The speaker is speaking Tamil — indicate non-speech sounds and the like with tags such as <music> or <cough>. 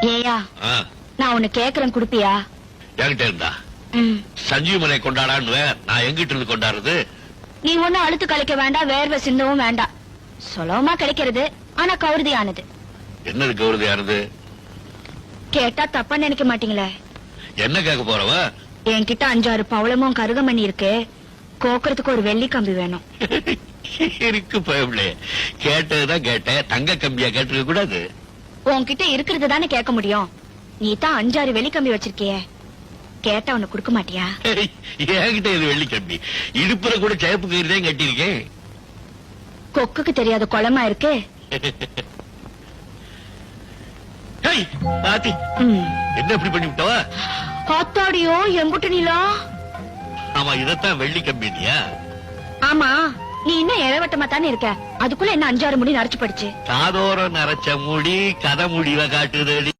ஏயா நான் உன்னை கேக்குறேன் குடுப்பியா? என்கிட்ட இருந்தா? ம். சஞ்சீவ் மலை கொண்டாடான்னு நான் எங்கிட்ட இருந்து கொண்டாடுறது? நீ ஒண்ணும் அழுத்து கலைக்க வேண்டாம் வேர்வை சிந்தவும் வேண்டாம். சுலபமா கிடைக்கிறது ஆனா கவுறுதியானது என்னது கௌரதியானது? கேட்டா தப்பா நினைக்க மாட்டீங்களே? என்ன கேட்க போறவ? என்கிட்ட அஞ்சாறு பவளமும் கருகமணி இருக்கு. கோக்குறதுக்கு ஒரு வெள்ளி கம்பி வேணும். <laughs> இருக்கு பயவில்லை கேட்டதுதான் கேட்டேன். தங்க கம்பியா கேட்டிருக்க கூடாது. உன்கிட்ட இருக்கிறது தானே கேட்க முடியும். நீ தான் அஞ்சாறு வெள்ளி கம்பி வச்சிருக்கியே. கேட்டா உனக்கு கொடுக்க மாட்டியா? என்கிட்ட இது வெள்ளி கம்பி இடுப்புல கூட சேப்பு கயிறு தான் கட்டியிருக்கேன். கொக்குக்கு தெரியாத குளமா இருக்கு. என்ன இப்படி பண்ணி விட்டவா? ஆத்தாடியோ எங்குட்டு நீலாம் ஆமா இதத்தான் வெள்ளி கம்பினியா ஆமா. நீ இன்னும் இளவட்டமா தானே இருக்க? அதுக்குள்ள என்ன அஞ்சாறு முடி நரைச்சு படிச்சு காதோரம் நரைச்ச முடி கதை முடிவை காட்டுதடி.